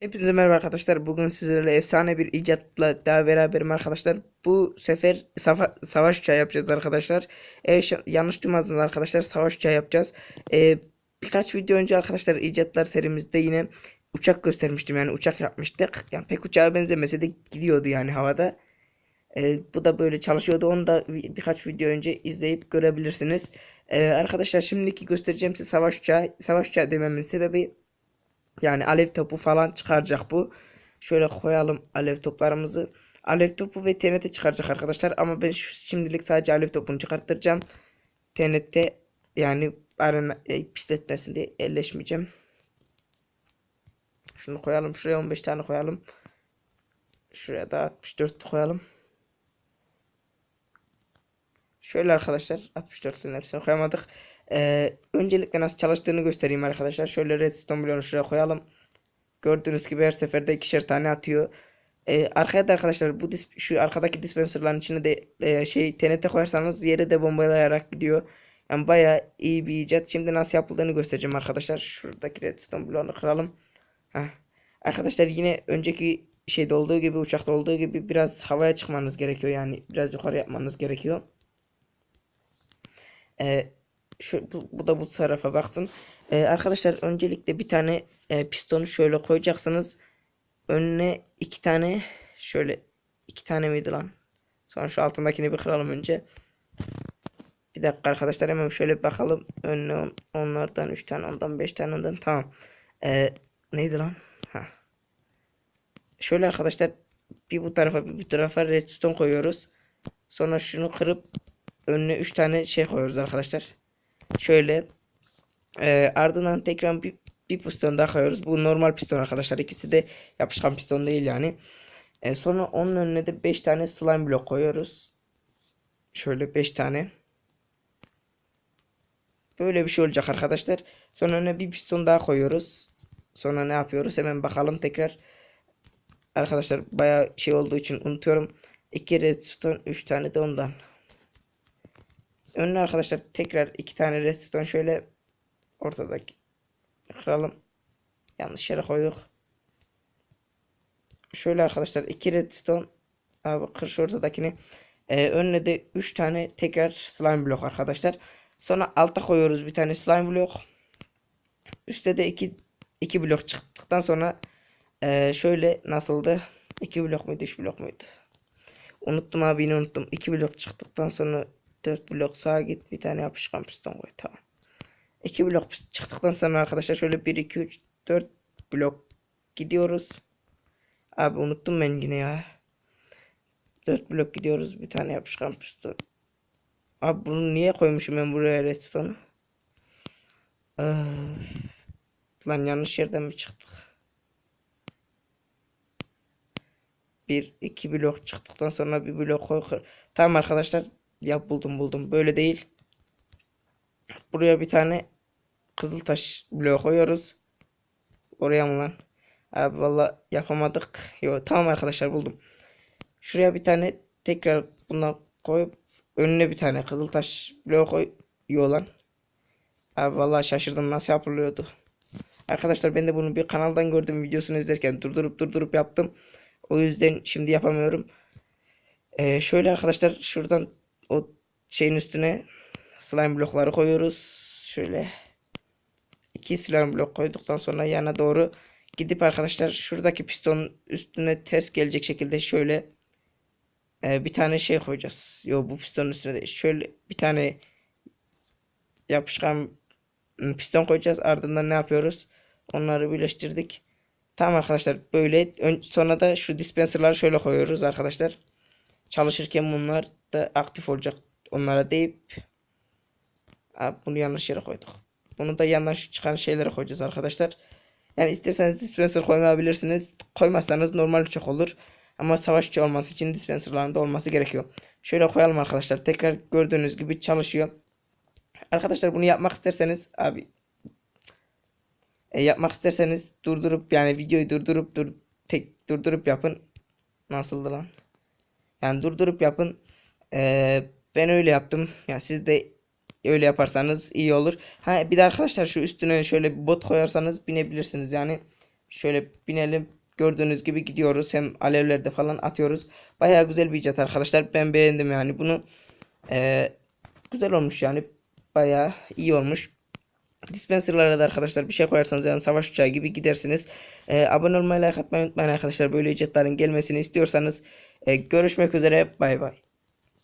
Hepinize merhaba arkadaşlar. Bugün sizlerle efsane bir icatla daha beraberim arkadaşlar. Bu sefer safa- savaş uçağı yapacağız arkadaşlar. Şa- yanlış duymazsınız arkadaşlar savaş uçağı yapacağız. Ee, birkaç video önce arkadaşlar icatlar serimizde yine uçak göstermiştim yani uçak yapmıştık. Yani pek uçağa benzemese de gidiyordu yani havada. Ee, bu da böyle çalışıyordu. Onu da bir- birkaç video önce izleyip görebilirsiniz. Ee, arkadaşlar şimdiki göstereceğim size savaş uçağı. Savaş uçağı dememin sebebi yani alev topu falan çıkaracak bu. Şöyle koyalım alev toplarımızı. Alev topu ve TNT çıkaracak arkadaşlar. Ama ben şimdilik sadece alev topunu çıkarttıracağım. TNT yani arena e, pisletmesin diye elleşmeyeceğim. Şunu koyalım. Şuraya 15 tane koyalım. Şuraya da 64 koyalım. Şöyle arkadaşlar 64'ün hepsini koyamadık. Ee, öncelikle nasıl çalıştığını göstereyim arkadaşlar. Şöyle redstone bloğunu şuraya koyalım. Gördüğünüz gibi her seferde ikişer tane atıyor. Ee, arkaya da arkadaşlar bu dis- şu arkadaki dispenserların içine de e, şey TNT koyarsanız yere de bombalayarak gidiyor. Yani bayağı iyi bir icat. Şimdi nasıl yapıldığını göstereceğim arkadaşlar. Şuradaki redstone bloğunu kıralım. Heh. Arkadaşlar yine önceki şeyde olduğu gibi uçakta olduğu gibi biraz havaya çıkmanız gerekiyor. Yani biraz yukarı yapmanız gerekiyor. Ee, şu, bu, bu da bu tarafa baksın. Ee, arkadaşlar öncelikle bir tane e, pistonu şöyle koyacaksınız. Önüne iki tane şöyle iki tane miydi lan? Sonra şu altındakini bir kıralım önce. Bir dakika arkadaşlar hemen şöyle bakalım. Önüne on- onlardan 3 tane ondan 5 tane ondan tamam. Ee, neydi lan? Ha. Şöyle arkadaşlar bir bu tarafa bir bu tarafa redstone koyuyoruz. Sonra şunu kırıp önüne 3 tane şey koyuyoruz arkadaşlar. Şöyle ee, ardından tekrar bir, bir piston daha koyuyoruz. Bu normal piston arkadaşlar. İkisi de yapışkan piston değil yani. Ee, sonra onun önüne de 5 tane slime blok koyuyoruz. Şöyle 5 tane. Böyle bir şey olacak arkadaşlar. Sonra önüne bir piston daha koyuyoruz. Sonra ne yapıyoruz? Hemen bakalım tekrar. Arkadaşlar bayağı şey olduğu için unutuyorum. 2 redstone 3 tane de ondan. Önüne arkadaşlar tekrar 2 tane redstone şöyle ortadaki kıralım. Yanlış yere koyduk. Şöyle arkadaşlar 2 redstone abi kır şu ortadakini. Ee, önüne de 3 tane tekrar slime blok arkadaşlar. Sonra alta koyuyoruz bir tane slime blok. Üstte de 2 2 blok çıktıktan sonra ee, şöyle nasıldı? 2 blok muydu 3 blok muydu? Unuttum abi yine unuttum. 2 blok çıktıktan sonra 4 blok sağa git bir tane yapışkan piston koy tamam. 2 blok çıktıktan sonra arkadaşlar şöyle 1 2 3 4 blok gidiyoruz. Abi unuttum ben yine ya. 4 blok gidiyoruz bir tane yapışkan piston. Abi bunu niye koymuşum ben buraya redstone'u? Lan yanlış yerden mi çıktık? Bir iki blok çıktıktan sonra bir blok koy. Tamam arkadaşlar. Ya buldum buldum. Böyle değil. Buraya bir tane kızıl taş bloğu koyuyoruz. Oraya mı lan? Abi valla yapamadık. Yo tamam arkadaşlar buldum. Şuraya bir tane tekrar bundan koyup önüne bir tane kızıl taş bloğu koy. Yo lan. Abi valla şaşırdım nasıl yapılıyordu. Arkadaşlar ben de bunu bir kanaldan gördüm videosunu izlerken durdurup durdurup yaptım. O yüzden şimdi yapamıyorum. Ee, şöyle arkadaşlar şuradan o şeyin üstüne slime blokları koyuyoruz. Şöyle iki slime blok koyduktan sonra yana doğru gidip arkadaşlar şuradaki pistonun üstüne ters gelecek şekilde şöyle e, bir tane şey koyacağız. Yo bu pistonun üstüne de şöyle bir tane yapışkan ım, piston koyacağız. Ardından ne yapıyoruz? Onları birleştirdik. Tamam arkadaşlar böyle ön, sonra da şu dispenserları şöyle koyuyoruz arkadaşlar. Çalışırken bunlar da aktif olacak. Onlara deyip Abi bunu yanlış yere koyduk. Bunu da yandan şu çıkan şeylere koyacağız arkadaşlar. Yani isterseniz dispenser koymayabilirsiniz. Koymazsanız normal uçak olur. Ama savaşçı olması için dispenserların da olması gerekiyor. Şöyle koyalım arkadaşlar. Tekrar gördüğünüz gibi çalışıyor. Arkadaşlar bunu yapmak isterseniz abi e, yapmak isterseniz durdurup yani videoyu durdurup dur tek durdurup yapın. Nasıldı lan? Yani durdurup yapın. Ee, ben öyle yaptım. Ya siz de öyle yaparsanız iyi olur. Ha bir de arkadaşlar şu üstüne şöyle bir bot koyarsanız binebilirsiniz yani. Şöyle binelim. Gördüğünüz gibi gidiyoruz. Hem alevlerde falan atıyoruz. Bayağı güzel bir icat arkadaşlar. Ben beğendim yani bunu. Ee, güzel olmuş yani. Bayağı iyi olmuş. Dispenser'lara da arkadaşlar bir şey koyarsanız yani savaş uçağı gibi gidersiniz. Ee, abone olmayı, like atmayı unutmayın arkadaşlar. Böyle icatların gelmesini istiyorsanız. Ee, görüşmek üzere. Bay bay.